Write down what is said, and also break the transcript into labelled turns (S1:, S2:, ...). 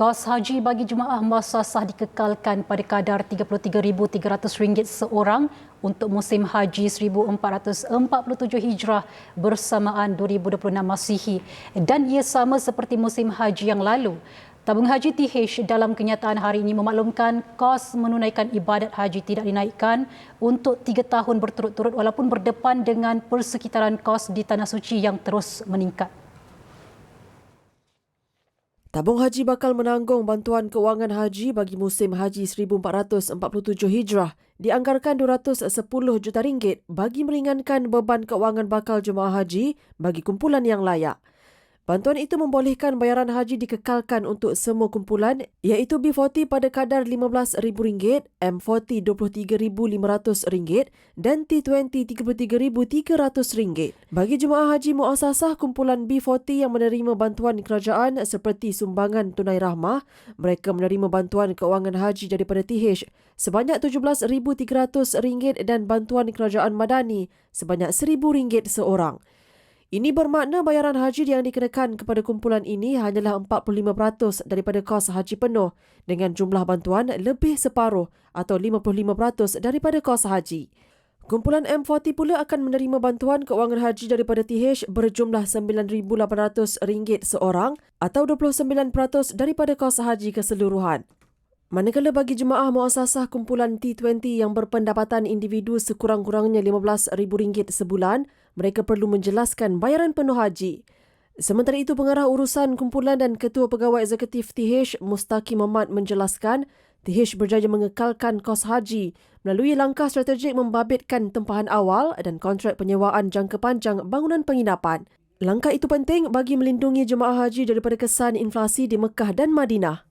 S1: Kos haji bagi jemaah muasasah dikekalkan pada kadar RM33,300 seorang untuk musim haji 1447 Hijrah bersamaan 2026 Masihi dan ia sama seperti musim haji yang lalu. Tabung Haji TH dalam kenyataan hari ini memaklumkan kos menunaikan ibadat haji tidak dinaikkan untuk tiga tahun berturut-turut walaupun berdepan dengan persekitaran kos di Tanah Suci yang terus meningkat.
S2: Tabung Haji bakal menanggung bantuan keuangan haji bagi musim haji 1447 Hijrah dianggarkan 210 juta ringgit bagi meringankan beban keuangan bakal jemaah haji bagi kumpulan yang layak. Bantuan itu membolehkan bayaran haji dikekalkan untuk semua kumpulan iaitu B40 pada kadar RM15,000, M40 RM23,500 dan T20 RM33,300. Bagi jemaah haji muasasah kumpulan B40 yang menerima bantuan kerajaan seperti sumbangan tunai rahmah, mereka menerima bantuan keuangan haji daripada TH sebanyak RM17,300 dan bantuan kerajaan madani sebanyak RM1,000 seorang. Ini bermakna bayaran haji yang dikenakan kepada kumpulan ini hanyalah 45% daripada kos haji penuh dengan jumlah bantuan lebih separuh atau 55% daripada kos haji. Kumpulan M40 pula akan menerima bantuan keuangan haji daripada TH berjumlah RM9,800 seorang atau 29% daripada kos haji keseluruhan. Manakala bagi jemaah muasasah kumpulan T20 yang berpendapatan individu sekurang-kurangnya RM15,000 sebulan, mereka perlu menjelaskan bayaran penuh haji. Sementara itu, pengarah urusan kumpulan dan ketua pegawai eksekutif TH Mustaqim Ahmad menjelaskan TH berjaya mengekalkan kos haji melalui langkah strategik membabitkan tempahan awal dan kontrak penyewaan jangka panjang bangunan penginapan. Langkah itu penting bagi melindungi jemaah haji daripada kesan inflasi di Mekah dan Madinah.